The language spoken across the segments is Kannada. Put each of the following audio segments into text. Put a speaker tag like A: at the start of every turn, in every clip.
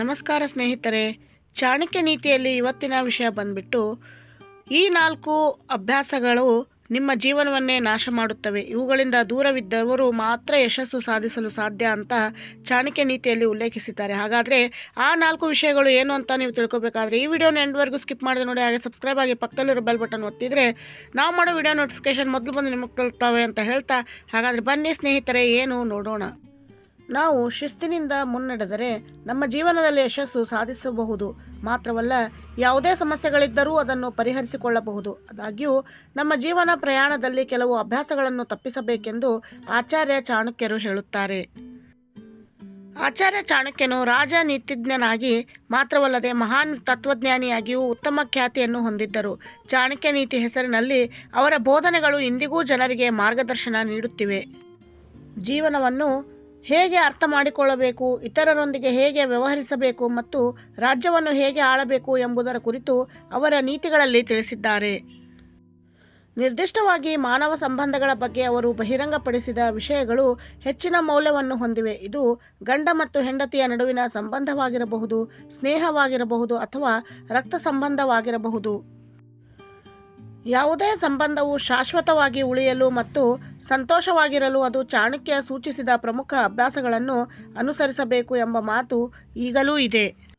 A: ನಮಸ್ಕಾರ ಸ್ನೇಹಿತರೆ. ಚಾಣಕ್ಯ ನೀತಿಯಲ್ಲಿ ಇವತ್ತಿನ ವಿಷಯ ಬಂದ್ಬಿಟ್ಟು, ಈ ನಾಲ್ಕು ಅಭ್ಯಾಸಗಳು ನಿಮ್ಮ ಜೀವನವನ್ನೇ ನಾಶ ಮಾಡುತ್ತವೆ. ಇವುಗಳಿಂದ ದೂರವಿದ್ದವರು ಮಾತ್ರ ಯಶಸ್ಸು ಸಾಧಿಸಲು ಸಾಧ್ಯ ಅಂತ ಚಾಣಕ್ಯ ನೀತಿಯಲ್ಲಿ ಉಲ್ಲೇಖಿಸಿದ್ದಾರೆ. ಹಾಗಾದರೆ ಆ ನಾಲ್ಕು ವಿಷಯಗಳು ಏನು ಅಂತ ನೀವು ತಿಳ್ಕೊಬೇಕಾದ್ರೆ, ಈ ವಿಡಿಯೋನ ಎಂಡ್ವರೆಗೂ ಸ್ಕಿಪ್ ಮಾಡಿದೆ ನೋಡಿ, ಹಾಗೆ ಸಬ್ಸ್ಕ್ರೈಬ್ ಆಗಿ ಪಕ್ಕದಲ್ಲಿರೋ ಬೆಲ್ ಬಟನ್ ಒತ್ತಿದ್ರೆ ನಾವು ಮಾಡೋ ವಿಡಿಯೋ ನೋಟಿಫಿಕೇಶನ್ ಮೊದಲು ಬಂದು ನಿಮಗೆ ತಲುಪ್ತವೆ ಅಂತ ಹೇಳ್ತಾ. ಹಾಗಾದರೆ ಬನ್ನಿ ಸ್ನೇಹಿತರೆ, ಏನು ನೋಡೋಣ. ನಾವು ಶಿಸ್ತಿನಿಂದ ಮುನ್ನಡೆದರೆ ನಮ್ಮ ಜೀವನದಲ್ಲಿ ಯಶಸ್ಸು ಸಾಧಿಸಬಹುದು. ಮಾತ್ರವಲ್ಲ, ಯಾವುದೇ ಸಮಸ್ಯೆಗಳಿದ್ದರೂ ಅದನ್ನು ಪರಿಹರಿಸಿಕೊಳ್ಳಬಹುದು. ಆದಾಗ್ಯೂ, ನಮ್ಮ ಜೀವನ ಪ್ರಯಾಣದಲ್ಲಿ ಕೆಲವು ಅಭ್ಯಾಸಗಳನ್ನು ತಪ್ಪಿಸಬೇಕೆಂದು ಆಚಾರ್ಯ ಚಾಣಕ್ಯರು ಹೇಳುತ್ತಾರೆ. ಆಚಾರ್ಯ ಚಾಣಕ್ಯನು ರಾಜ ನೀತಿಜ್ಞನಾಗಿ, ಮಾತ್ರವಲ್ಲದೆ ಮಹಾನ್ ತತ್ವಜ್ಞಾನಿಯಾಗಿಯೂ ಉತ್ತಮ ಖ್ಯಾತಿಯನ್ನು ಹೊಂದಿದ್ದರು. ಚಾಣಕ್ಯ ನೀತಿ ಹೆಸರಿನಲ್ಲಿ ಅವರ ಬೋಧನೆಗಳು ಇಂದಿಗೂ ಜನರಿಗೆ ಮಾರ್ಗದರ್ಶನ ನೀಡುತ್ತಿವೆ. ಜೀವನವನ್ನು ಹೇಗೆ ಅರ್ಥ ಮಾಡಿಕೊಳ್ಳಬೇಕು, ಇತರರೊಂದಿಗೆ ಹೇಗೆ ವ್ಯವಹರಿಸಬೇಕು ಮತ್ತು ರಾಜ್ಯವನ್ನು ಹೇಗೆ ಆಳಬೇಕು ಎಂಬುದರ ಕುರಿತು ಅವರ ನೀತಿಗಳಲ್ಲಿ ತಿಳಿಸಿದ್ದಾರೆ. ನಿರ್ದಿಷ್ಟವಾಗಿ ಮಾನವ ಸಂಬಂಧಗಳ ಬಗ್ಗೆ ಅವರು ಬಹಿರಂಗಪಡಿಸಿದ ವಿಷಯಗಳು ಹೆಚ್ಚಿನ ಮೌಲ್ಯವನ್ನು ಹೊಂದಿವೆ. ಇದು ಗಂಡ ಮತ್ತು ಹೆಂಡತಿಯ ನಡುವಿನ ಸಂಬಂಧವಾಗಿರಬಹುದು, ಸ್ನೇಹವಾಗಿರಬಹುದು ಅಥವಾ ರಕ್ತ ಸಂಬಂಧವಾಗಿರಬಹುದು. ಯಾವುದೇ ಸಂಬಂಧವು ಶಾಶ್ವತವಾಗಿ ಉಳಿಯಲು ಮತ್ತು ಸಂತೋಷವಾಗಿರಲು ಅದು ಚಾಣಕ್ಯ ಸೂಚಿಸಿದ ಪ್ರಮುಖ ಅಭ್ಯಾಸಗಳನ್ನು ಅನುಸರಿಸಬೇಕು ಎಂಬ ಮಾತು ಈಗಲೂ ಇದೆ.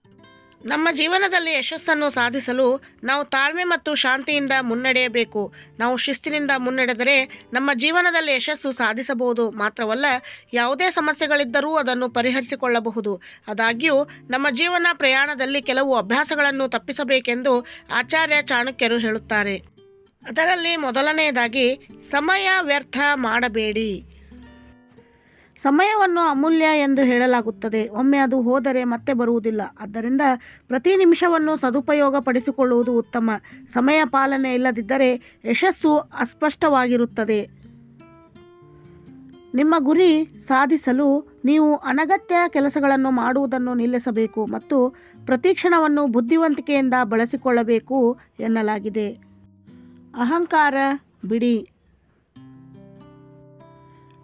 A: ನಮ್ಮ ಜೀವನದಲ್ಲಿ ಯಶಸ್ಸನ್ನು ಸಾಧಿಸಲು ನಾವು ತಾಳ್ಮೆ ಮತ್ತು ಶಾಂತಿಯಿಂದ ಮುನ್ನಡೆಯಬೇಕು. ನಾವು ಶಿಸ್ತಿನಿಂದ ಮುನ್ನಡೆದರೆ ನಮ್ಮ ಜೀವನದಲ್ಲಿ ಯಶಸ್ಸು ಸಾಧಿಸಬಹುದು. ಮಾತ್ರವಲ್ಲ, ಯಾವುದೇ ಸಮಸ್ಯೆಗಳಿದ್ದರೂ ಅದನ್ನು ಪರಿಹರಿಸಿಕೊಳ್ಳಬಹುದು. ಆದಾಗ್ಯೂ, ನಮ್ಮ ಜೀವನ ಪ್ರಯಾಣದಲ್ಲಿ ಕೆಲವು ಅಭ್ಯಾಸಗಳನ್ನು ತಪ್ಪಿಸಬೇಕೆಂದು ಆಚಾರ್ಯ ಚಾಣಕ್ಯರು ಹೇಳುತ್ತಾರೆ. ಅದರಲ್ಲಿ ಮೊದಲನೆಯದಾಗಿ ಸಮಯ ವ್ಯರ್ಥ ಮಾಡಬೇಡಿ. ಸಮಯವನ್ನು ಅಮೂಲ್ಯ ಎಂದು ಹೇಳಲಾಗುತ್ತದೆ. ಒಮ್ಮೆ ಅದು ಹೋದರೆ ಮತ್ತೆ ಬರುವುದಿಲ್ಲ. ಆದ್ದರಿಂದ ಪ್ರತಿ ನಿಮಿಷವನ್ನು ಸದುಪಯೋಗಪಡಿಸಿಕೊಳ್ಳುವುದು ಉತ್ತಮ. ಸಮಯ ಪಾಲನೆ ಇಲ್ಲದಿದ್ದರೆ ಯಶಸ್ಸು ಅಸ್ಪಷ್ಟವಾಗಿರುತ್ತದೆ. ನಿಮ್ಮ ಗುರಿ ಸಾಧಿಸಲು ನೀವು ಅನಗತ್ಯ ಕೆಲಸಗಳನ್ನು ಮಾಡುವುದನ್ನು ನಿಲ್ಲಿಸಬೇಕು ಮತ್ತು ಪ್ರತಿಕ್ಷಣವನ್ನು ಬುದ್ಧಿವಂತಿಕೆಯಿಂದ ಬಳಸಿಕೊಳ್ಳಬೇಕು ಎನ್ನಲಾಗಿದೆ. ಅಹಂಕಾರ, ಬಿಡಿ.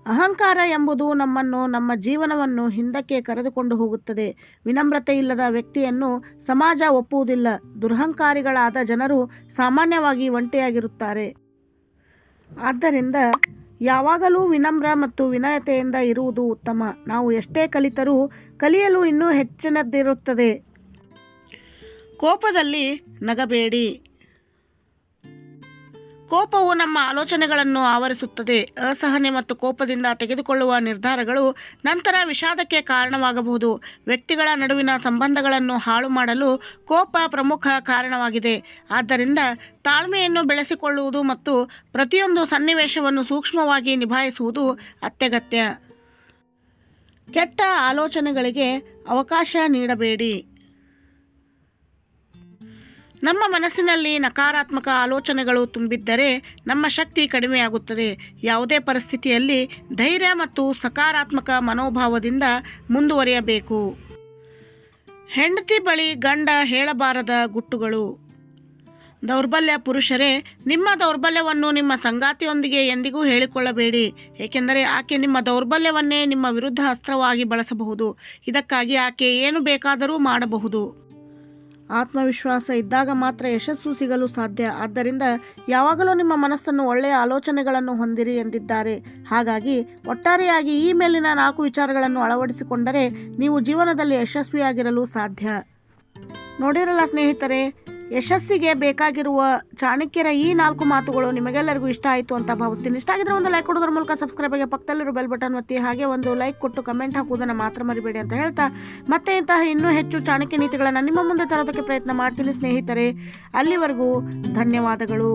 A: ಅಹಂಕಾರ ಎಂಬುದು ನಮ್ಮನ್ನು, ನಮ್ಮ ಜೀವನವನ್ನು ಹಿಂದಕ್ಕೆ ಕರೆದುಕೊಂಡು ಹೋಗುತ್ತದೆ. ವಿನಮ್ರತೆ ಇಲ್ಲದ ವ್ಯಕ್ತಿಯನ್ನು ಸಮಾಜ ಒಪ್ಪುವುದಿಲ್ಲ. ದುರಹಂಕಾರಿಗಳಾದ ಜನರು ಸಾಮಾನ್ಯವಾಗಿ ಒಂಟಿಯಾಗಿರುತ್ತಾರೆ. ಆದ್ದರಿಂದ ಯಾವಾಗಲೂ ವಿನಮ್ರ ಮತ್ತು ವಿನಯತೆಯಿಂದ ಇರುವುದು ಉತ್ತಮ. ನಾವು ಎಷ್ಟೇ ಕಲಿತರೂ ಕಲಿಯಲು ಇನ್ನೂ ಹೆಚ್ಚಿನದ್ದಿರುತ್ತದೆ. ಕೋಪದಲ್ಲಿ ನಗಬೇಡಿ. ಕೋಪವು ನಮ್ಮ ಆಲೋಚನೆಗಳನ್ನು ಆವರಿಸುತ್ತದೆ. ಅಸಹನೆ ಮತ್ತು ಕೋಪದಿಂದ ತೆಗೆದುಕೊಳ್ಳುವ ನಿರ್ಧಾರಗಳು ನಂತರ ವಿಷಾದಕ್ಕೆ ಕಾರಣವಾಗಬಹುದು. ವ್ಯಕ್ತಿಗಳ ನಡುವಿನ ಸಂಬಂಧಗಳನ್ನು ಹಾಳು ಮಾಡಲು ಕೋಪ ಪ್ರಮುಖ ಕಾರಣವಾಗಿದೆ. ಆದ್ದರಿಂದ ತಾಳ್ಮೆಯನ್ನು ಬೆಳೆಸಿಕೊಳ್ಳುವುದು ಮತ್ತು ಪ್ರತಿಯೊಂದು ಸನ್ನಿವೇಶವನ್ನು ಸೂಕ್ಷ್ಮವಾಗಿ ನಿಭಾಯಿಸುವುದು ಅತ್ಯಗತ್ಯ. ಕೆಟ್ಟ ಆಲೋಚನೆಗಳಿಗೆ ಅವಕಾಶ ನೀಡಬೇಡಿ. ನಮ್ಮ ಮನಸ್ಸಿನಲ್ಲಿ ನಕಾರಾತ್ಮಕ ಆಲೋಚನೆಗಳು ತುಂಬಿದ್ದರೆ ನಮ್ಮ ಶಕ್ತಿ ಕಡಿಮೆಯಾಗುತ್ತದೆ. ಯಾವುದೇ ಪರಿಸ್ಥಿತಿಯಲ್ಲಿ ಧೈರ್ಯ ಮತ್ತು ಸಕಾರಾತ್ಮಕ ಮನೋಭಾವದಿಂದ ಮುಂದುವರಿಯಬೇಕು. ಹೆಂಡತಿ ಬಳಿ ಗಂಡ ಹೇಳಬಾರದ ಗುಟ್ಟುಗಳು. ದೌರ್ಬಲ್ಯ ಪುರುಷರೇ, ನಿಮ್ಮ ದೌರ್ಬಲ್ಯವನ್ನು ನಿಮ್ಮ ಸಂಗಾತಿಯೊಂದಿಗೆ ಎಂದಿಗೂ ಹೇಳಿಕೊಳ್ಳಬೇಡಿ. ಏಕೆಂದರೆ ಆಕೆ ನಿಮ್ಮ ದೌರ್ಬಲ್ಯವನ್ನೇ ನಿಮ್ಮ ವಿರುದ್ಧ ಅಸ್ತ್ರವಾಗಿ ಬಳಸಬಹುದು. ಇದಕ್ಕಾಗಿ ಆಕೆ ಏನು ಬೇಕಾದರೂ ಮಾಡಬಹುದು. ಆತ್ಮವಿಶ್ವಾಸ ಇದ್ದಾಗ ಮಾತ್ರ ಯಶಸ್ಸು ಸಿಗಲು ಸಾಧ್ಯ. ಆದ್ದರಿಂದ ಯಾವಾಗಲೂ ನಿಮ್ಮ ಮನಸ್ಸನ್ನು ಒಳ್ಳೆಯ ಆಲೋಚನೆಗಳನ್ನು ಹೊಂದಿರಿ ಎಂದಿದ್ದಾರೆ. ಹಾಗಾಗಿ ಒಟ್ಟಾರೆಯಾಗಿ ಈ ಮೇಲಿನ ನಾಲ್ಕು ವಿಚಾರಗಳನ್ನು ಅಳವಡಿಸಿಕೊಂಡರೆ ನೀವು ಜೀವನದಲ್ಲಿ ಯಶಸ್ವಿಯಾಗಿರಲು ಸಾಧ್ಯ. ನೋಡಿರಲ್ಲ ಸ್ನೇಹಿತರೆ ಯಶಸ್ಸಿಗೆ ಬೇಕಾಗಿರುವ ಚಾಣಕ್ಯರ ಈ ನಾಲ್ಕು ಮಾತುಗಳು ನಿಮಗೆಲ್ಲರಿಗೂ ಇಷ್ಟ ಆಯಿತು ಅಂತ ಭಾವಿಸ್ತೀನಿ. ಇಷ್ಟ ಆಗಿದ್ರೆ ಒಂದು ಲೈಕ್ ಕೊಡೋದ್ರ ಮೂಲಕ ಸಬ್ಸ್ಕ್ರೈಬ್ ಆಗಿ ಪಕ್ಕದಲ್ಲಿರೋ ಬೆಲ್ ಬಟನ್ ಒತ್ತಿ, ಹಾಗೆ ಒಂದು ಲೈಕ್ ಕೊಟ್ಟು ಕಮೆಂಟ್ ಹಾಕುವುದನ್ನು ಮಾತ್ರ ಮರಿಬೇಡಿ ಅಂತ ಹೇಳ್ತಾ, ಮತ್ತೆ ಇಂತಹ ಇನ್ನೂ ಹೆಚ್ಚು ಚಾಣಕ್ಯ ನೀತಿಗಳನ್ನು ನಿಮ್ಮ ಮುಂದೆ ತರೋದಕ್ಕೆ ಪ್ರಯತ್ನ ಮಾಡ್ತೀನಿ ಸ್ನೇಹಿತರೆ. ಅಲ್ಲಿವರೆಗೂ ಧನ್ಯವಾದಗಳು.